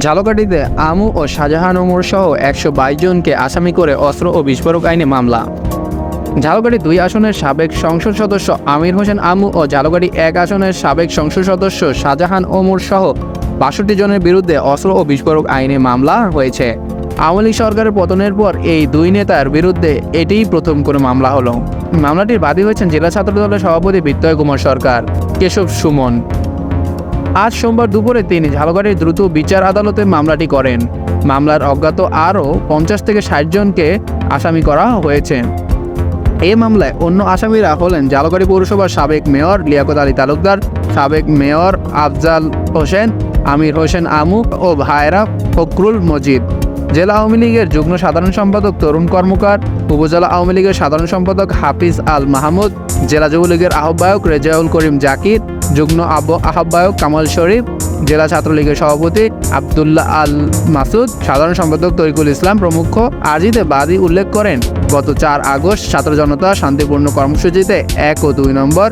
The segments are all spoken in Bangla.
ঝালকাঠিতে আমু ও শাহজাহান ওমর সহ একশো বাইশ জনকে আসামি করে অস্ত্র ও বিস্ফোরক আইনে মামলা। ঝালকাঠি দুই আসনের সাবেক সংসদ সদস্য আমির হোসেন আমু ও ঝালকাঠি এক আসনের সাবেক সংসদ সদস্য শাহজাহান ওমর সহ বাষট্টি জনের বিরুদ্ধে অস্ত্র ও বিস্ফোরক আইনে মামলা হয়েছে। আওয়ামী লীগ সরকারের পতনের পর এই দুই নেতার বিরুদ্ধে এটিই প্রথম কোনো মামলা হলো। মামলাটির বাদী হয়েছেন জেলা ছাত্র দলের সভাপতি বিত্তয় কুমার সরকার। কেশব সুমন। আজ সোমবার দুপুরে তিনি ঝালগাড়ির দ্রুত বিচার আদালতে মামলাটি করেন। মামলার অজ্ঞাত আরও পঞ্চাশ থেকে ষাট জনকে আসামি করা হয়েছে। এ মামলায় অন্য আসামিরা হলেন জালগাড়ি পৌরসভার সাবেক মেয়র লিয়াকত আলী তালুকদার, সাবেক মেয়র আফজাল হোসেন, আমির হোসেন আমুক ও ভায়রা ফকরুল মজিদ। জেলা আওয়ামী লীগের যুগ্ম সাধারণ সম্পাদক, তরুণ কর্মকার, উপজেলা আওয়ামী লীগের সাধারণ সম্পাদক হাফিজ আল মাহমুদ, জেলা যুবলীগের আহ্বায়ক রেজাউল করিম জাকির, যুগ্ম আহ্বায়ক কামাল শরীফ, জেলা ছাত্রলীগের সভাপতি আবদুল্লাহ আল মাসুদ, সাধারণ সম্পাদক তরিকুল ইসলাম প্রমুখ আরজিতে বাদী উল্লেখ করেন, গত চার আগস্ট ছাত্র জনতা শান্তিপূর্ণ কর্মসূচিতে এক ও দুই নম্বর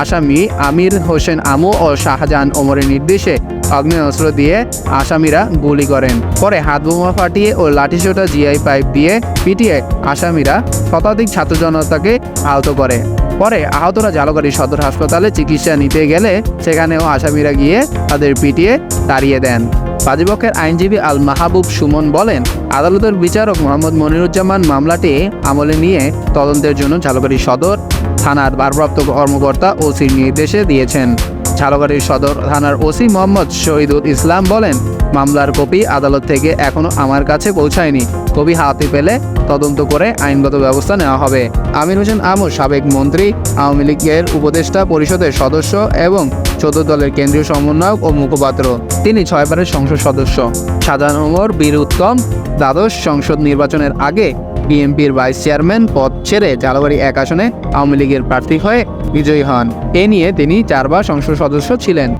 আসামি আমির হোসেন আমু ও শাহজাহান ওমরের নির্দেশে অগ্নেয়াস্ত্র দিয়ে আসামিরা গুলি করেন। পরে হাত বোমা ফাটিয়ে ও লাঠিসোঁটা জিআই পাইপ দিয়ে পিটিয়ে আসামিরা শতাধিক ছাত্র জনতাকে আহত করে। পরে আহতরা জালকারি সদর হাসপাতালে চিকিৎসা নিতে গেলে সেখানেও আসামিরা গিয়ে তাদের পিটিয়ে তাড়িয়ে দেন। বাদীপক্ষের আইনজীবী আল মাহবুব সুমন বলেন আদালতের বিচারক মোহাম্মদ মনিরুজ্জামান মামলাটি আমলে নিয়ে তদন্তের জন্য ঝালকাঠি সদর থানার ভারপ্রাপ্ত কর্মকর্তা ওসির নির্দেশে দিয়েছেন। ঝালকাঠি সদর থানার ওসি মোহাম্মদ শহীদুল ইসলাম বলেন, মামলার কপি আদালত থেকে এখনও আমার কাছে পৌঁছায়নি। কপি হাতে পেলে তদন্ত করে আইনগত ব্যবস্থা নেওয়া হবে। আমির হোসেন আমর সাবেক মন্ত্রী, আওয়ামী লীগের উপদেষ্টা পরিষদের সদস্য এবং চোদ্দ দলের কেন্দ্রীয় সমন্বয়ক ও মুখপাত্র। তিনি ছয়বারের সংসদ সদস্য। সাধারণ ওমর, বীর উত্তম, দ্বাদশ সংসদ নির্বাচনের আগে বিএনপির ভাইস চেয়ারম্যান পদ ছেড়ে জালবাড়ি এক আসনে আওয়ামী লীগের প্রার্থী হয়ে বিজয়ী হন। এ নিয়ে তিনি চারবার সংসদ সদস্য ছিলেন।